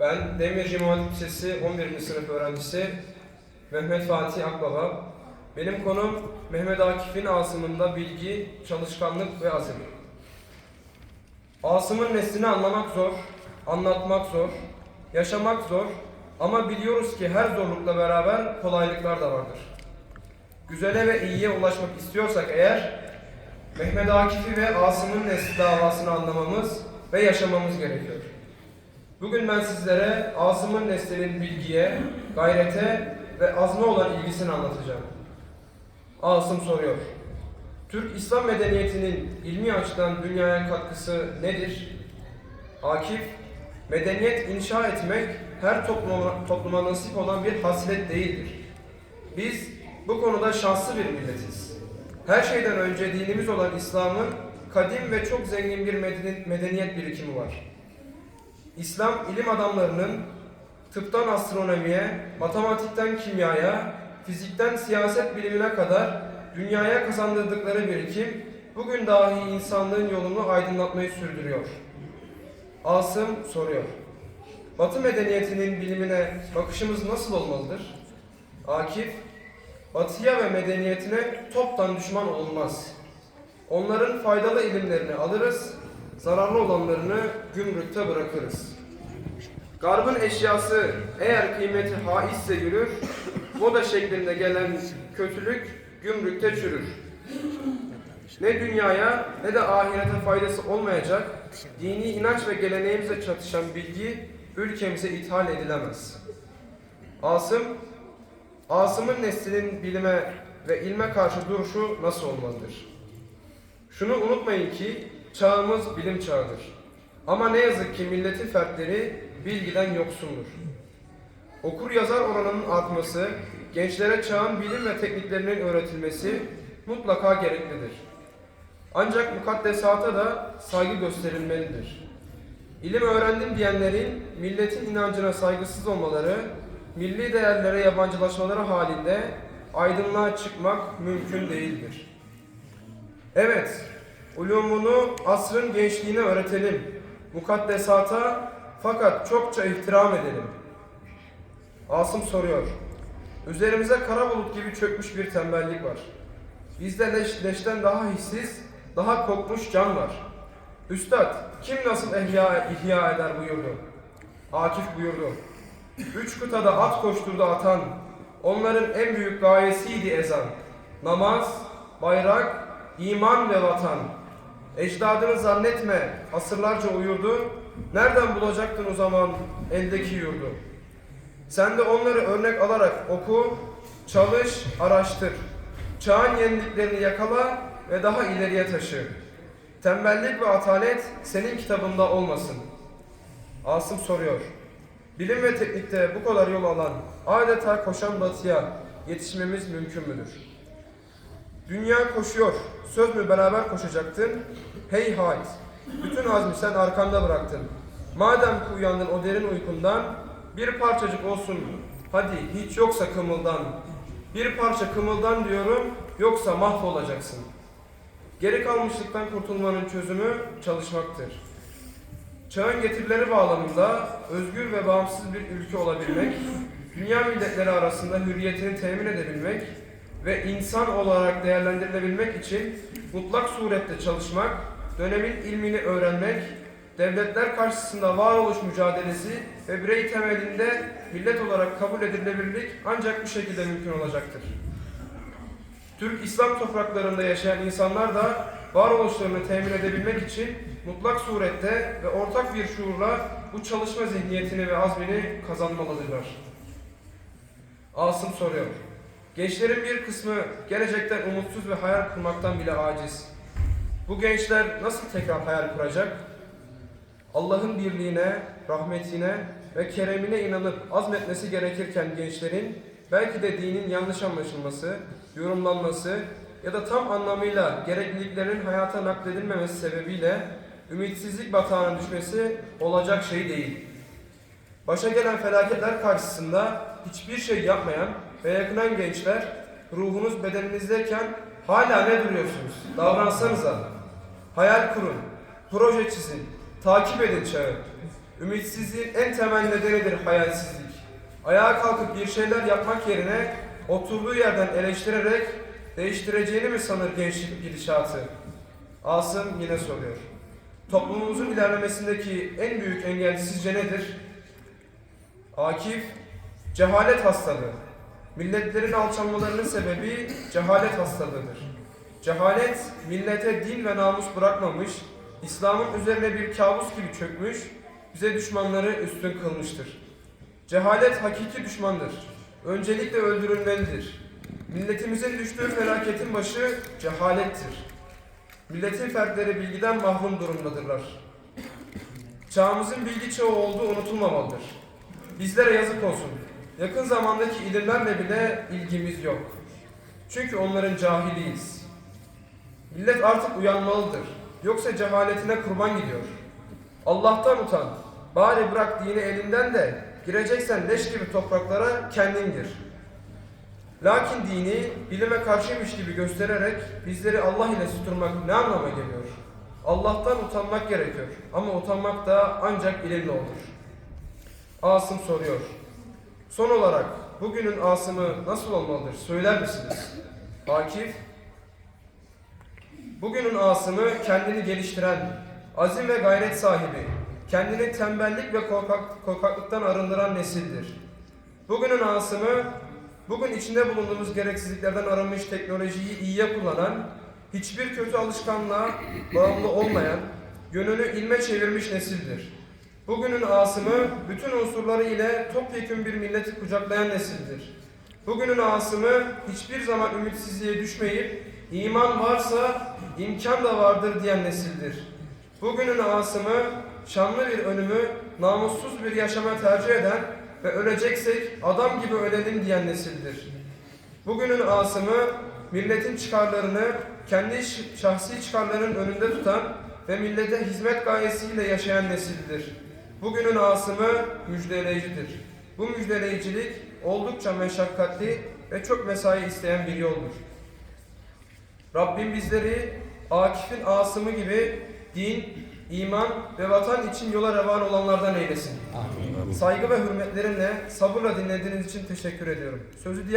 Ben Demirci İmam Hatip Lisesi 11. sınıf öğrencisi Mehmet Fatih Akbaba. Benim konum Mehmet Akif'in Asım'ında bilgi, çalışkanlık ve azim. Asım'ın neslini anlamak zor, anlatmak zor, yaşamak zor ama biliyoruz ki her zorlukla beraber kolaylıklar da vardır. Güzele ve iyiye ulaşmak istiyorsak eğer Mehmet Akif'i ve Asım'ın nesli davasını anlamamız ve yaşamamız gerekiyor. Bugün ben sizlere Asım'ın neslinin bilgiye, gayrete ve azme olan ilgisini anlatacağım. Asım soruyor. Türk İslam medeniyetinin ilmi açıdan dünyaya katkısı nedir? Akif, medeniyet inşa etmek her topluma, topluma nasip olan bir haslet değildir. Biz bu konuda şanslı bir milletiz. Her şeyden önce dinimiz olan İslam'ın kadim ve çok zengin bir medeni- medeniyet birikimi var. İslam ilim adamlarının tıptan astronomiye, matematikten kimyaya, fizikten siyaset bilimine kadar dünyaya kazandırdıkları birikim bugün dahi insanlığın yolunu aydınlatmayı sürdürüyor. Asım soruyor. Batı medeniyetinin bilimine bakışımız nasıl olmalıdır? Akif, Batıya ve medeniyetine toptan düşman olunmaz. Onların faydalı ilimlerini alırız, zararlı olanlarını gümrükte bırakırız. Garbın eşyası eğer kıymeti haisse yürür, moda şeklinde gelen kötülük gümrükte çürür. Ne dünyaya ne de ahirete faydası olmayacak dini inanç ve geleneğimize çatışan bilgi ülkemize ithal edilemez. Asım, Asım'ın neslinin bilime ve ilme karşı duruşu nasıl olmalıdır? Şunu unutmayın ki çağımız bilim çağıdır. Ama ne yazık ki milletin fertleri bilgiden yoksundur. Okur yazar oranının artması, gençlere çağın bilim ve tekniklerinin öğretilmesi mutlaka gereklidir. Ancak mukaddesata da saygı gösterilmelidir. İlim öğrendim diyenlerin milletin inancına saygısız olmaları, milli değerlere yabancılaşmaları halinde aydınlığa çıkmak mümkün değildir. Evet, ulumunu asrın gençliğine öğretelim. Mukaddesata fakat çokça ihtiram edelim. Asım soruyor. Üzerimize kara bulut gibi çökmüş bir tembellik var. Bizde leş, leşten daha hissiz, daha kokmuş can var. Üstad, kim nasıl ihya, ihya eder buyurdu. Akif buyurdu. Üç kıtada at koşturdu atan, onların en büyük gayesiydi ezan. Namaz, bayrak, iman ve vatan. Ecdadını zannetme, asırlarca uyurdu. Nereden bulacaktın o zaman eldeki yurdu? Sen de onları örnek alarak oku, çalış, araştır. Çağın yeniliklerini yakala ve daha ileriye taşı. Tembellik ve atalet senin kitabında olmasın. Asım soruyor. Bilim ve teknikte bu kadar yol alan, adeta koşan batıya yetişmemiz mümkün müdür? Dünya koşuyor, söz mü beraber koşacaktın? Heyhat, bütün azmi sen arkanda bıraktın. Madem ki uyandın o derin uykundan, bir parçacık olsun, hadi hiç yoksa kımıldan. Bir parça kımıldan diyorum, yoksa mahvolacaksın. Geri kalmışlıktan kurtulmanın çözümü çalışmaktır. Çağın getirileri bağlamında özgür ve bağımsız bir ülke olabilmek, dünya milletleri arasında hürriyetini temin edebilmek ve insan olarak değerlendirilebilmek için mutlak surette çalışmak, dönemin ilmini öğrenmek, devletler karşısında varoluş mücadelesi ve birey temelinde millet olarak kabul edilebilirlik ancak bu şekilde mümkün olacaktır. Türk İslam topraklarında yaşayan insanlar da varoluşlarını temin edebilmek için mutlak surette ve ortak bir şuurla bu çalışma zihniyetini ve azmini kazanmalıdırlar. Asım soruyor. Gençlerin bir kısmı gelecekten umutsuz ve hayal kurmaktan bile aciz. Bu gençler nasıl tekrar hayal kuracak? Allah'ın birliğine, rahmetine ve keremine inanıp azmetmesi gerekirken gençlerin belki de dinin yanlış anlaşılması, yorumlanması ya da tam anlamıyla gerekliliklerin hayata nakledilmemesi sebebiyle ümitsizlik batağına düşmesi olacak şey değil. Başa gelen felaketler karşısında hiçbir şey yapmayan ve yakınan gençler ruhunuz bedeninizdeyken hala ne duruyorsunuz? Davransanıza. Hayal kurun, proje çizin, takip edin çağı. Ümitsizliğin en temel nedenidir hayalsizlik. Ayağa kalkıp bir şeyler yapmak yerine oturduğu yerden eleştirerek değiştireceğini mi sanır gençlik gidişatı? Asım yine soruyor. Toplumumuzun ilerlemesindeki en büyük engel sizce nedir? Akif, cehalet hastalığı. Milletlerin alçalmalarının sebebi cehalet hastalığıdır. Cehalet, millete din ve namus bırakmamış, İslam'ın üzerine bir kabus gibi çökmüş, bize düşmanları üstün kılmıştır. Cehalet hakiki düşmandır. Öncelikle öldürülmelidir. Milletimizin düştüğü felaketin başı cehalettir. Milletin fertleri bilgiden mahrum durumdadırlar. Çağımızın bilgi çağı olduğu unutulmamalıdır. Bizlere yazık olsun. Yakın zamandaki ilimlerle bile ilgimiz yok. Çünkü onların cahiliyiz. Millet artık uyanmalıdır. Yoksa cehaletine kurban gidiyor. Allah'tan utan. Bari bırak dini elinden de gireceksen leş gibi topraklara kendin gir. Lakin dini bilime karşıymış gibi göstererek bizleri Allah ile tuturmak ne anlama geliyor? Allah'tan utanmak gerekiyor. Ama utanmak da ancak ilimle olur. Asım soruyor. Son olarak bugünün Asım'ı nasıl olmalıdır söyler misiniz? Akif, bugünün Asım'ı kendini geliştiren, azim ve gayret sahibi, kendini tembellik ve korkak, korkaklıktan arındıran nesildir. Bugünün Asım'ı, bugün içinde bulunduğumuz gereksizliklerden arınmış teknolojiyi iyiye kullanan, hiçbir kötü alışkanlığa bağımlı olmayan, yönünü ilme çevirmiş nesildir. Bugünün Asım'ı bütün unsurları ile topyekun bir milleti kucaklayan nesildir. Bugünün Asım'ı hiçbir zaman ümitsizliğe düşmeyip iman varsa imkan da vardır diyen nesildir. Bugünün Asım'ı şanlı bir ölümü namussuz bir yaşama tercih eden ve öleceksek adam gibi ölelim diyen nesildir. Bugünün Asım'ı milletin çıkarlarını kendi şahsi çıkarlarının önünde tutan ve millete hizmet gayesiyle yaşayan nesildir. Bugünün Asım'ı müjdeleyicidir. Bu müjdeleyicilik oldukça meşakkatli ve çok mesai isteyen bir yoldur. Rabbim bizleri Akif'in Asım'ı gibi din, iman ve vatan için yola revan olanlardan eylesin. Saygı ve hürmetlerimle sabırla dinlediğiniz için teşekkür ediyorum. Sözü diğer